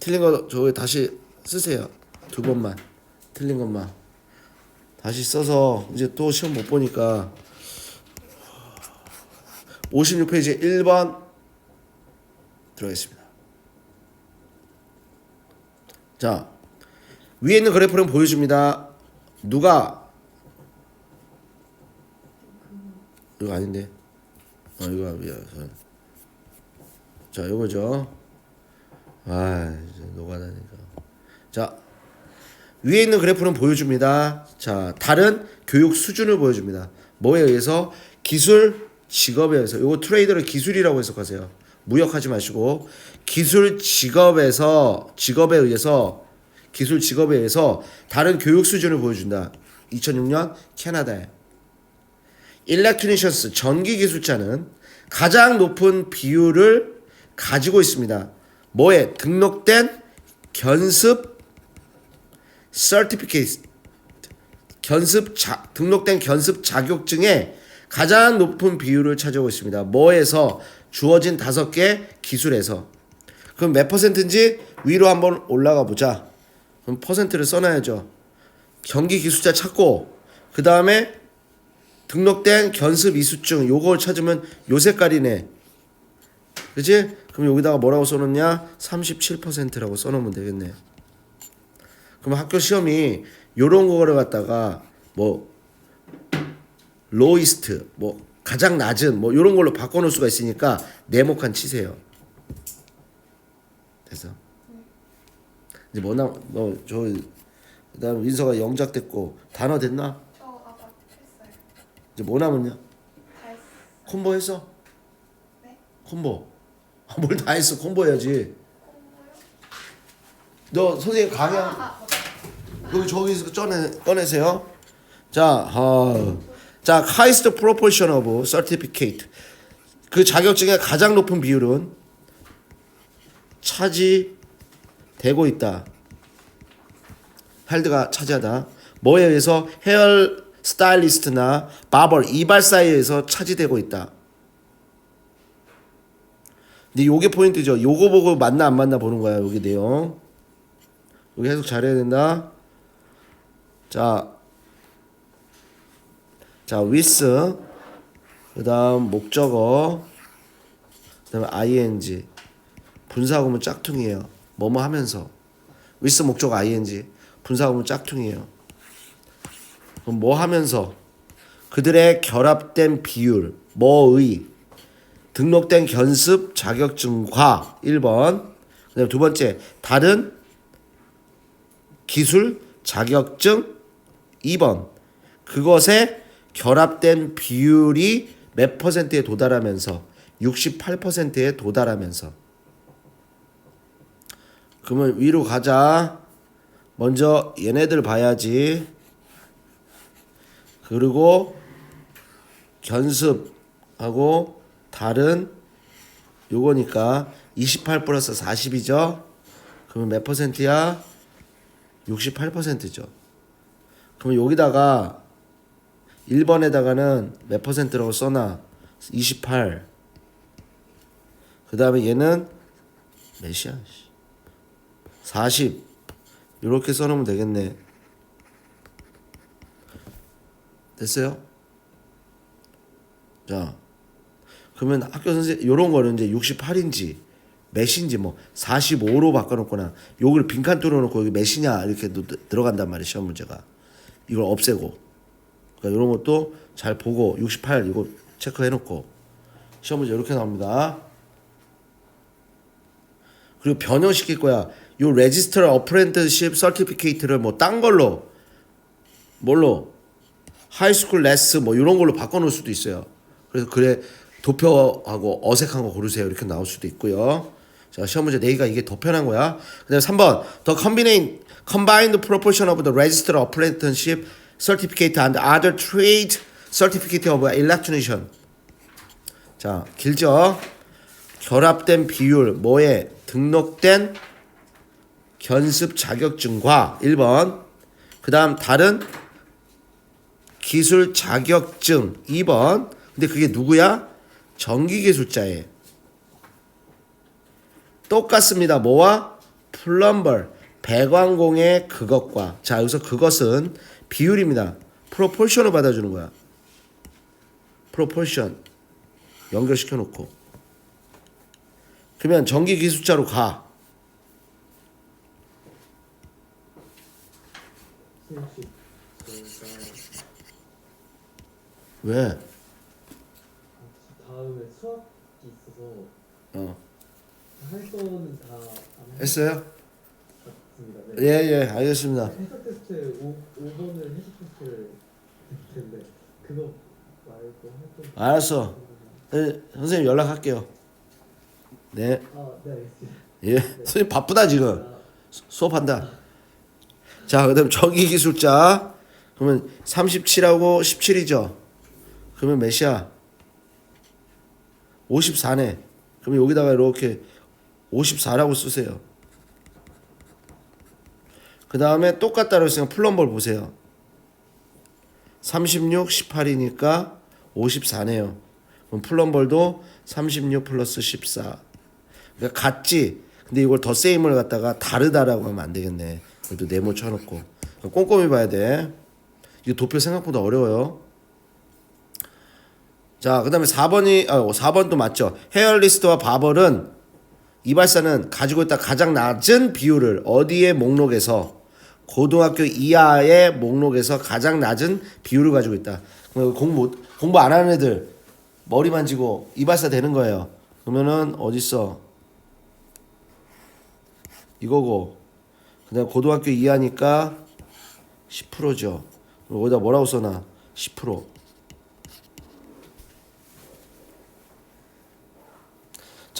틀린 거 저기 다시 쓰세요. 두 번만 틀린 것만 다시 써서 이제 또 시험 못 보니까 56페이지 1번 들어가겠습니다. 자 위에 있는 그래프는 보여줍니다. 누가 이거 아닌데? 어 이거 아니야. 자 이거죠. 아 노가다니까. 자 위에 있는 그래프는 보여줍니다. 자 다른 교육 수준을 보여줍니다. 뭐에 의해서 기술 직업에 의해서 이거 트레이더를 기술이라고 해석하세요. 무역하지 마시고 기술 직업에서 직업에 의해서 기술 직업에 의해서 다른 교육 수준을 보여준다. 2006년 캐나다에 일렉트리션스 전기 기술자는 가장 높은 비율을 가지고 있습니다. 뭐에 등록된 견습 certificate 견습 자, 등록된 견습 자격증에 가장 높은 비율을 차지하고 있습니다. 뭐에서 주어진 다섯 개 기술에서 그럼 몇 퍼센트인지 위로 한번 올라가 보자. 그럼 퍼센트를 써놔야죠. 경기 기술자 찾고 그 다음에 등록된 견습 이수증 요걸 찾으면 요 색깔이네. 그지? 그럼 여기다가 뭐라고 써놓냐? 37%라고 써놓으면 되겠네. 그럼 학교 시험이 요런 거를 갖다가 뭐 로이스트 뭐 가장 낮은 뭐 요런 걸로 바꿔 놓을 수가 있으니까 네모칸 치세요. 됐어. 이제 뭐나 뭐저 그다음 민서가 영작 됐고 단어 됐나? 저 아까 했어요. 이제 뭐 남았냐? 콤보 했어? 네. 콤보. 아, 뭘다 했어? 콤보 해야지. 콤보요? 너 선생님 강의 아, 맞다. 여기 저기서 꺼내 꺼내세요. 자, 어, 자, highest proportion of certificate 그 자격증의 가장 높은 비율은 차지되고 있다. 헬드가 차지하다. 뭐에 의해서 헤어 스타일리스트나 바버 이발사에 의해서 차지되고 있다. 근데 요게 포인트죠. 요거 보고 맞나 안 맞나 보는 거야. 여기 내용. 여기 해석 잘해야 된다. 자, 자, with, 그 다음 목적어, 그 다음에 ing, 분사구문 짝퉁이에요. 뭐뭐 하면서. with 목적어 ing, 분사구문 짝퉁이에요. 그럼 뭐 하면서? 그들의 결합된 비율, 뭐의, 등록된 견습 자격증과 1번, 그 다음에 두 번째, 다른 기술 자격증 2번. 그것에 결합된 비율이 몇 퍼센트에 도달하면서? 68%에 도달하면서. 그러면 위로 가자. 먼저 얘네들 봐야지. 그리고 견습하고 다른 요거니까 28 플러스 40이죠 그러면 몇 퍼센트야? 68%죠. 그럼 여기다가 1번에다가는 몇 퍼센트라고 써놔? 28. 그 다음에 얘는 몇이야? 40. 이렇게 써놓으면 되겠네. 됐어요? 자, 그러면 학교 선생 요런 거는 이제 68인지 몇인지 뭐 45로 바꿔놓거나 여기를 빈칸 뚫어놓고 여기 몇이냐 이렇게 또 들어간단 말이에요 시험 문제가. 이걸 없애고. 그러니까 이런 것도 잘 보고 68 이거 체크해놓고 시험 문제 이렇게 나옵니다. 그리고 변형시킬 거야. 요 레지스터 어프렌트십 서티피케이트를 뭐 딴 걸로 뭘로? 하이스쿨 레스 뭐 이런 걸로 바꿔놓을 수도 있어요. 그래서 그래 도표하고 어색한 거 고르세요 이렇게 나올 수도 있고요 자, 시험 문제 내기가 이게 더 편한 거야. 그 다음에 3번. The combined, combined proportion of the registered apprenticeship certificate and other trade certificate of electrician. 자, 길죠? 결합된 비율, 뭐에 등록된 견습 자격증과 1번. 그 다음 다른 기술 자격증 2번. 근데 그게 누구야? 전기 기술자에. 똑같습니다. 뭐와? 플럼버 배관공의 그것과 자 여기서 그것은 비율입니다. 프로포션을 받아주는 거야. 프로포션 연결시켜 놓고 그러면 전기 기술자로 가. 왜? 다음에 수학이 있어서 어 할 거는 다안 했어요? 했습니다. 예 네. 예 알겠습니다. 해석 테스트 5, 5번을 해석 테스트를 했을 텐데 그거 말고 할 거 알았어. 네, 선생님 연락할게요. 네. 아, 네 알겠습니다. 예. 선생님 바쁘다 지금. 아, 수- 수업한다. 자, 그다음 전기 기술자. 그러면 37하고 17이죠. 그러면 몇이야? 54네. 그럼 여기다가 이렇게 54라고 쓰세요. 그 다음에 똑같다고 했으니까 플럼버를 보세요. 36, 18이니까 54네요. 그럼 플럼벌도 36 플러스 14. 그러니까 같지. 근데 이걸 더 세임을 갖다가 다르다라고 하면 안 되겠네. 그래도 네모 쳐놓고 꼼꼼히 봐야 돼. 이거 도표 생각보다 어려워요. 자, 그 다음에 4번이 아, 4번도 맞죠. 헤어리스트와 바벌은 이발사는 가지고 있다 가장 낮은 비율을 어디의 목록에서 고등학교 이하의 목록에서 가장 낮은 비율을 가지고 있다. 공부 공부 안 하는 애들 머리 만지고 이발사 되는 거예요. 그러면은 어디 있어? 이거고. 그 다음 고등학교 이하니까 10%죠. 여기다 뭐라고 써놔? 10%.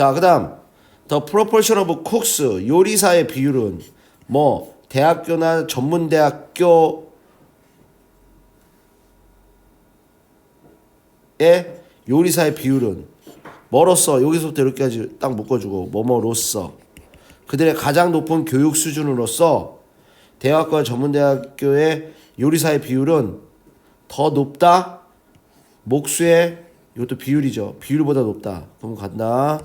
자, 그 다음 The proportion of cooks 요리사의 비율은 뭐 대학교나 전문대학교의 요리사의 비율은 뭐로써 여기서부터 여기까지 딱 묶어주고 뭐뭐로써 그들의 가장 높은 교육 수준으로서 대학과 전문대학교의 요리사의 비율은 더 높다. 목수의 이것도 비율이죠. 비율보다 높다. 그럼 간다.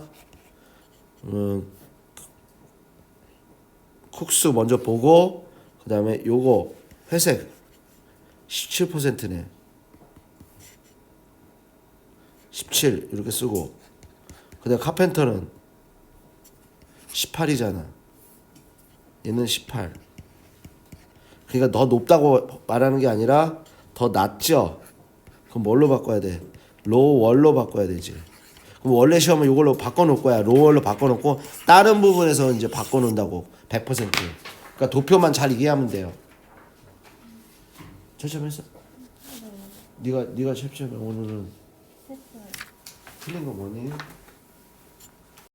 음, 쿡스 먼저 보고 그 다음에 요거 회색 17%네. 17 이렇게 쓰고 그 다음 카펜터는 18이잖아. 얘는 18. 그러니까 더 높다고 말하는 게 아니라 더 낮죠. 그럼 뭘로 바꿔야 돼? 로월로 바꿔야 되지. 원래 시험은 이걸로 바꿔놓을 거야. 로월로 바꿔놓고 다른 부분에서 이제 바꿔놓는다고 100%. 그러니까 도표만 잘 이해하면 돼요. 채점했어? 네가 네가 채점 오늘은 했어요. 틀린 거 뭐니?